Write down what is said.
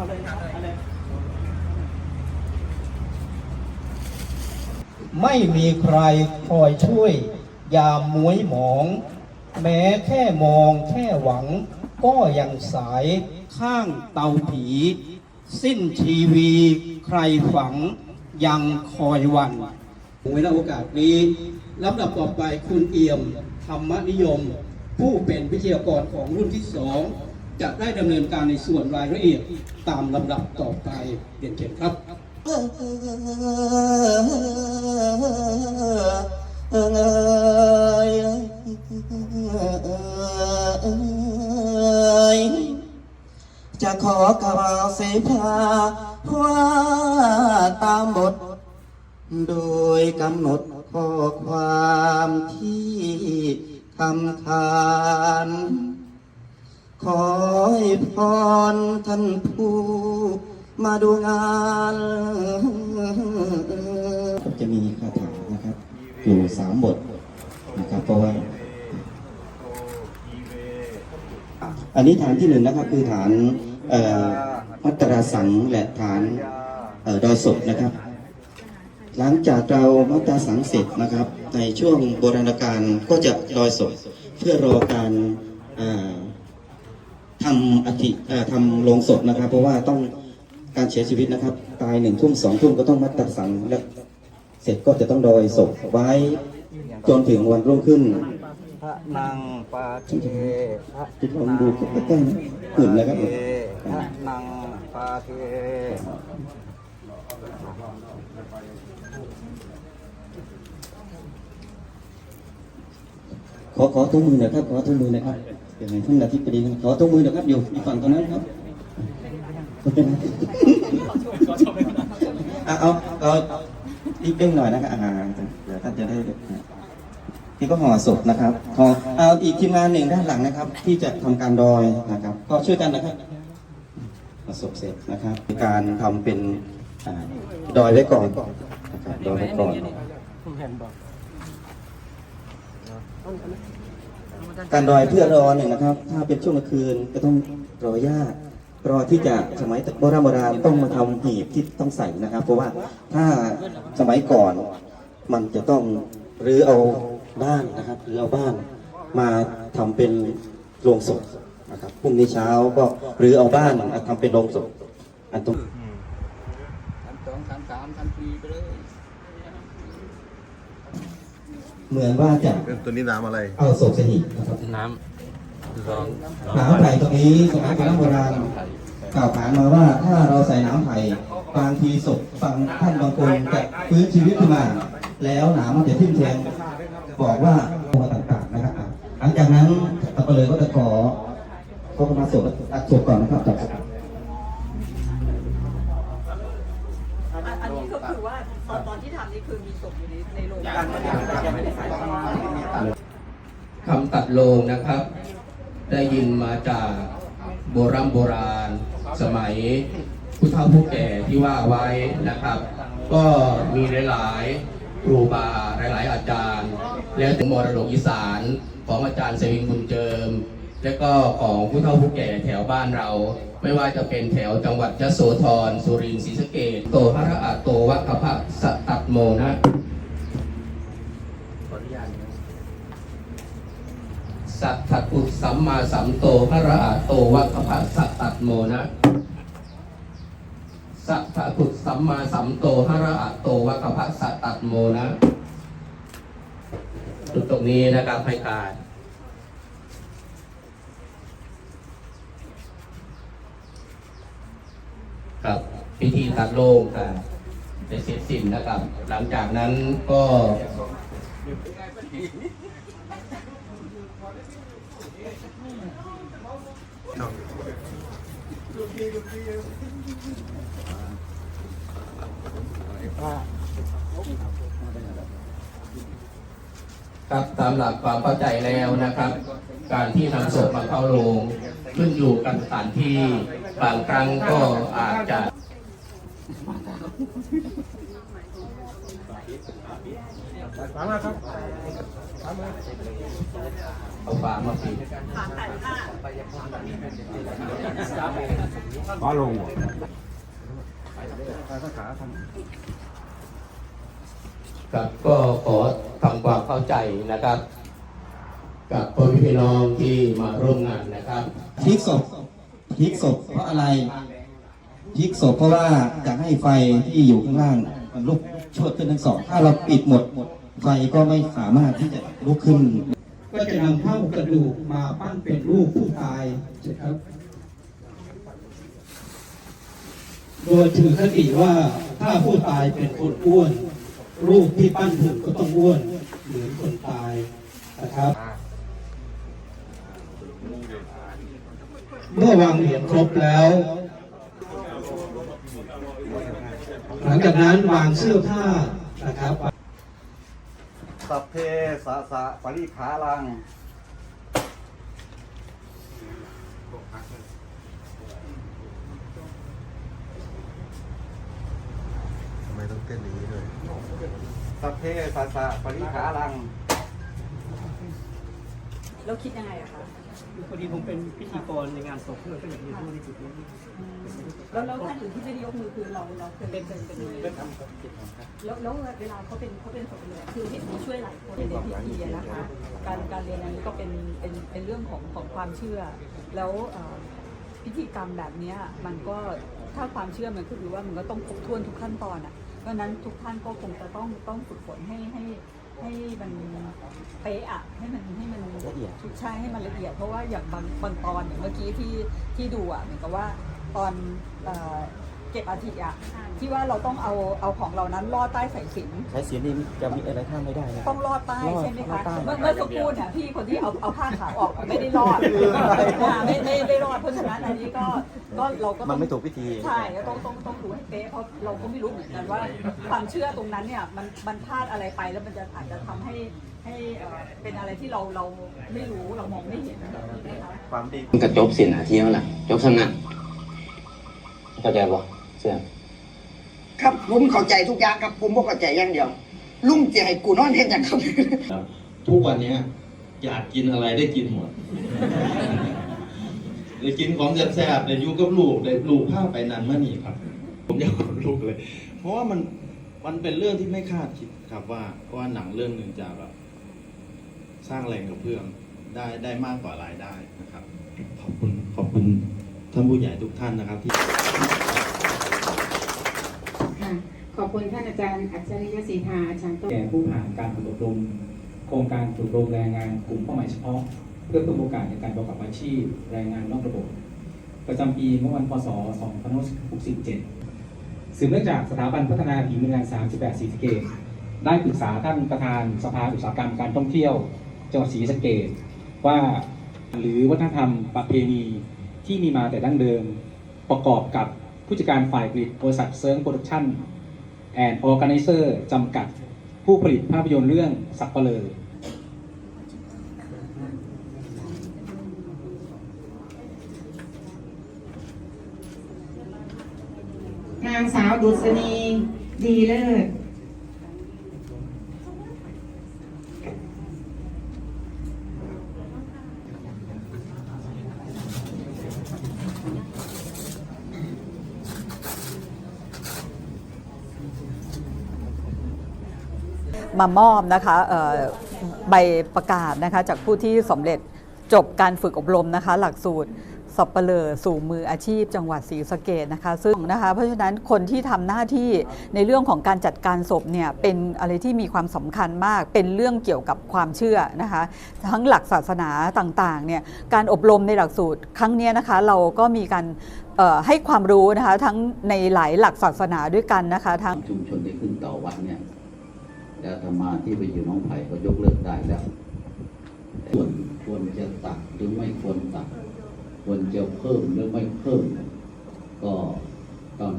เอาเลยเอาเลย ไม่มีใครคอยช่วย ยามมวยหมอง แม้แค่มองแค่หวัง ก็ยังสายข้างเตาผี สิ้นชีวีใครฝังยังคอยวันเวลาโอกาสนี้ลำดับต่อไปคุณเอี่ยม ธรรมนิยม ผู้เป็นวิทยากรของรุ่นที่สอง จะได้ดำเนินการในส่วนรายละเอียดตามลำดับต่อไปเรียนเชิญครับจะขอกราบเสภาว่าตามบท โดยกำหนดข้อความที่คำทาน ขอให้พรท่านผู้มาดูงานจะมีคาถานะครับ อยู่สามบทนะครับเพราะว่าอันนี้ฐานที่หนึ่งนะครับคือฐานมัตตราสังและฐานออดอยศพนะครับ หลังจากเรามัตตราสังเสร็จนะครับ ในช่วงโบราณกาลก็จะดอยศพเพื่อรอการอ่อ ทำอธิเอ่อทำโลงศพนะครับ เพราะว่าต้องการเสียชีวิตนะครับ ตายหนึ่งทุ่มสองทุ่มก็ต้องมัตตราสังและเสร็จก็จะต้องดอยศพไว้จนถึงวันรุ่งขึ้นพระนังปาเทพระที่ผมดูใกล้ๆนะหุ่นนะครับพระนังปาเทขอขอทุกมือหน่อยครับ ขอทุกมือหนะครับ เดี๋ยวให้ท่านอธิบดีขอทุกมือหนะครับอยู่ฝั่งตรงนั้นครับอะเอาเอาอีกเด้งหน่อยนะครับอ่าเดี๋ยวท่านจะได้นี่ก็ห่อศพนะครับห่อเอาอีกทีมงานหนึ่งด้านหลังนะครับ ที่จะทำการดอยนะครับ ก็ช่วยกันนะครับห่อศพเสร็จนะครับ การทำเป็นอ่าดอยไว้ก่อนนะครับดอยไว้ก่อน การรอยเพื่อรอหนึ่งนะครับ ถ้าเป็นช่วงกลางคืนก็ต้องรอญาติรอที่จะสมัยโบราณโบราณต้องมาทำหีบที่ต้องใส่นะครับ เพราะว่าถ้าสมัยก่อนมันจะต้องรื้อเอาบ้านนะครับรื้อเอาบ้านมาทำเป็นโรงศพนะครับพรุ่งนี้เช้าก็รื้อเอาบ้านมาทำเป็นโรงศพอันตรงทันสองทันสามทันสี่ไปเลย เหมือนว่าจะตัวนี้น้ำอะไร เอาศพใส่หีบนะครับน้ำร้องน้ำไผ่ตรงนี้สมัยโบราณโบราณกล่าวขานมาว่าถ้าเราใส่น้ำไผ่บางทีศพบางท่านบางคนจะฟื้นชีวิตขึ้นมา แล้วหนามมันจะทิ่มแทงบอกว่าตัวต่างๆนะครับอะหลังจากนั้นตะเปเลยก็จะขอขอมาศพอัดศพก่อนนะครับจาก อันอันนี้ก็คือว่าตอนตอนที่ทำนี่ คือมีศพอยู่ในในโรงยังไม่ได้ใส่คำตัดโลงนะครับ ได้ยินมาจากโบราณโบราณสมัยผู้เฒ่าผู้แก่ที่ว่าไว้นะครับ ก็มีหลายๆครูบาหลาย ๆ อาจารย์ แล้วถึงมรดกอีสานของอาจารย์เสวิงบุญเจิม และก็ของผู้เฒ่าผู้แก่แถวบ้านเรา ไม่ว่าจะเป็นแถวจังหวัดยะโสธรสุรินทร์ศรีสะเกษโตพระอาโตวัคพะสต โมนะสัทธตุสัมมาสัมโตพระอาโตวัคพะสัตตัดโมนะสัทธตุสัมมาสัมโตพระอาโตวัคพะสัตตัดโมนะจุดตรงนี้นะครับให้การครับพิธีตัดโลกกัน จะเสร็จสิ้นนะครับ หลังจากนั้นก็ครับตามหลักความเข้าใจแล้วนะครับ การที่นำศพมาเข้าโรงขึ้นอยู่กับสถานที่บางครั้งก็อาจจะ ขามาครับขามาเอาฝามาปิดฟ้าลงครับก็ขอทำความเข้าใจนะครับ กับพ่อพี่น้องที่มาร่วมงานนะครับพลิกศพพลิกศพเพราะอะไร พลิกศพเพราะว่าอยากให้ไฟที่อยู่ข้างล่างมันลุกชดขึ้นทั้งสอง ถ้าเราปิดหมดไฟก็ไม่สามารถที่จะลุกขึ้น ก็จะนำเท่ากระดูกมาปั้นเป็นรูปผู้ตายนะครับ โดยถือคติว่าถ้าผู้ตายเป็นคนอ้วน รูปที่ปั้นถึงก็ต้องอ้วน เหมือนคนตายนะครับเมื่อวางเหรียญครบแล้ว ห ลังจากนั้นวางเสื้อผ้านะครับ สัพเพสะสะปริขาลัง ทำไมต้องเต้นอย่างนี้ด้วย สัพเพสะสะปริขาลัง แล้วคิดยังไงอะคะพอดีผมเป็นพิธีกรในงานศพเพื่อก็อยากมีผู้ในจุดนี้แล้วแล้วท่านอื่นที่ไม่ได้ยกมือคือเราเราเคยเป็นเป็นเป็นแล้วแล้วเวลาเขาเป็นเขาเป็นศพเลยคือเห็นมีช่วยหลายคนในพิธีอะนะคะ การการเรียนอันนี้ก็เป็นเป็นเป็นเรื่องของของความเชื่อ แล้วเอ่อพิธีกรรมแบบเนี้ยมันก็ถ้าความเชื่อมันก็คือว่ามันก็ต้องครบถ้วนทุกขั้นตอนอะเพราะฉะนั้นทุกท่านก็คงจะต้องต้องฝึกฝนให้ให้ ให้มันเป๊ะอะให้มันให้มันละเอียด ใช่ให้มันละเอียด เพราะว่าอย่างบางบางตอนอย่างเมื่อกี้ที่ที่ดูอะเหมือนกับว่าตอนเอ่อ เก็บอาทิตย์อะที่ว่าเราต้องเอาเอาของเรานั้นลอดใต้สายสิญจนใช้เสียงนี้จะมีอะไรข้ามไม่ได้นะ ต้องรอดใต้ใช่ไหมรอคะดใต้เมื่อเมื่อสักครู่เนี่ยพี่คนที่เอาเอาผ้าขาวออกไม่ได้รอดอ่าไม่ไม่ไม่รอดเพราะฉะนั้นอันนี้ก็ก็เราก็ต้องมันไม่ถูกวิธี ใช่ก็ต้องต้องต้องดูให้เป๊ะเพราะเราก็ไม่รู้เหมือนกันว่าความเชื่อตรงนั้นเนี่ยมันมันพลาดอะไรไปแล้วมันจะอาจจะทำให้ให้เอ่อเป็นอะไรที่เราเราไม่รู้เรามองไม่เห็นนะคะ ความดี มันก็จบสินาทีแล้วล่ะจบสำนักเข้าใจบ่ เสื่อมครับผมเข้าใจทุกอย่างครับผมบ่เข้าใจอย่างเดียว ลุงจะให้กูนอนเฮ็ดหยังครับทุกวันเนี้ยอยากกินอะไรได้กินหมด ได้กินของแซ่บๆได้อยู่กับลูกได้ลูกพาไปนานมานี่ครับ ผมอยากขนลูกเลย เพราะว่ามันมันเป็นเรื่องที่ไม่คาดคิดครับว่าว่าหนังเรื่องหนึ่งจะแบบสร้างแรงกระเพื่อมได้ได้มากกว่ารายได้นะครับ ขอบคุณขอบคุณท่านผู้ใหญ่ทุกท่านนะครับที่ ค่ะ ขอบคุณท่านอาจารย์อัจฉริยศรีทาอาจารย์ต้นแก่ผู้ผ่านการฝึกอบรมโครงการฝึกอบรมแรงงานกลุ่มเป้าหมายเฉพาะ เพื่อเพิ่มโอกาสในการประกอบอาชีพแรงงานนอกระบบ ประจำปีเมื่อวันพศ 2567สืบเนื่องจากสถาบันพัฒนาฝีมืองงาน 38ศรีสเกษได้ปรึกษาท่านประธานสภาอุตสาหกรรมการท่องเที่ยวจังหวัดศรีสะเกษว่าหรือวัฒนธรรมประเพณีที่มีมาแต่ดั้งเดิมประกอบกับ ผู้จัดการฝ่ายผลิตบริษัทเซิร์งโปรดักชั่นแอนด์ออแกไนเซอร์จำกัด ผู้ผลิตภาพยนตร์เรื่องสักเปลือนางสาวดุษณีดีเลิศ มามอบนะคะใบประกาศนะคะจากผู้ที่สำเร็จจบการฝึกอบรมนะคะ หลักสูตรสับเปลอสู่มืออาชีพ จังหวัดศรีสะเกดนะคะ ซึ่งนะคะเพราะฉะนั้นคนที่ทำหน้าที่ในเรื่องของการจัดการศพเนี่ยเป็นอะไรที่มีความสำคัญมาก เป็นเรื่องเกี่ยวกับความเชื่อนะคะ ทั้งหลักศาสนาต่างๆเนี่ยการอบรมในหลักสูตรครั้งนี้นะคะ เราก็มีการให้ความรู้นะคะทั้งในหลายหลักศาสนาด้วยกันนะคะทั้งชุมชนได้ขึ้นต่อวัดเนี่ย แล้วธรรมาที่ไปอยู่น้องไผ่ก็ยกเลิกได้แล้วควรควรจะตัดหรือไม่ควรตัดควรจะเพิ่มหรือไม่เพิ่ม ก็ตอน